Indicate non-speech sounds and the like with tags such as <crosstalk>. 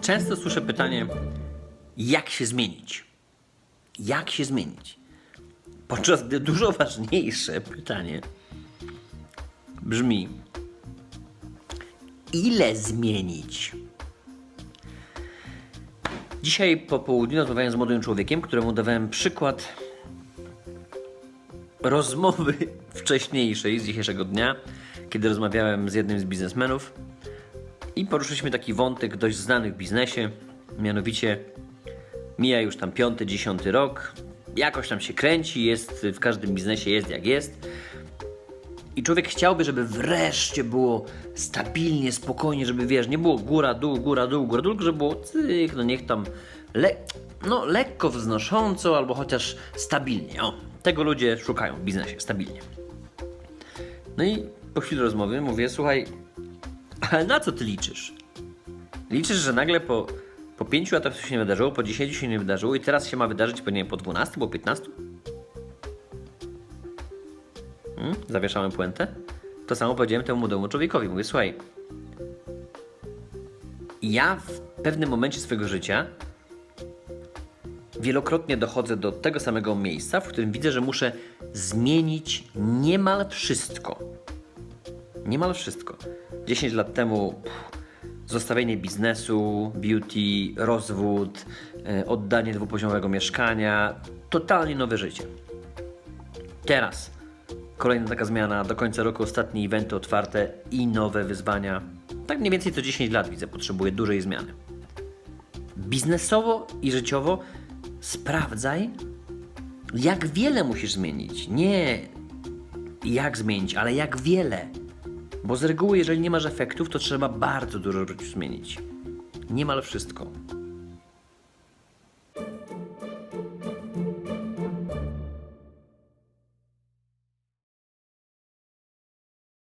Często słyszę pytanie, jak się zmienić? Jak się zmienić? Podczas gdy dużo ważniejsze pytanie brzmi, ile zmienić? Dzisiaj po południu rozmawiałem z młodym człowiekiem, któremu dawałem przykład rozmowy <laughs> wcześniejszej z dzisiejszego dnia, kiedy rozmawiałem z jednym z biznesmenów i poruszyliśmy taki wątek dość znany w biznesie, mianowicie mija już tam piąty, dziesiąty rok, jakoś tam się kręci, jest w każdym biznesie jest jak jest. I człowiek chciałby, żeby wreszcie było stabilnie, spokojnie, żeby wiesz, nie było góra, dół, góra, dół, góra, dół, żeby było cyk, no niech tam le no, lekko wznosząco albo chociaż stabilnie. O, tego ludzie szukają w biznesie, stabilnie. No i po chwili rozmowy mówię, słuchaj, ale na co ty liczysz? Liczysz, że nagle po, po 5 latach coś się nie wydarzyło, po 10 się nie wydarzyło i teraz się ma wydarzyć po, nie po 12, po 15? Hmm? Zawieszałem puentę. To samo powiedziałem temu młodemu człowiekowi. Mówię, słuchaj, ja w pewnym momencie swojego życia wielokrotnie dochodzę do tego samego miejsca, w którym widzę, że muszę zmienić niemal wszystko. Niemal wszystko. 10 lat temu pff, zostawienie biznesu, beauty, rozwód, e, oddanie dwupoziomowego mieszkania, totalnie nowe życie. Teraz kolejna taka zmiana, do końca roku ostatnie eventy otwarte i nowe wyzwania. Tak mniej więcej co 10 lat widzę, potrzebuję dużej zmiany. Biznesowo i życiowo sprawdzaj, jak wiele musisz zmienić. Nie jak zmienić, ale jak wiele. Bo z reguły, jeżeli nie masz efektów, to trzeba bardzo dużo zmienić. Niemal wszystko.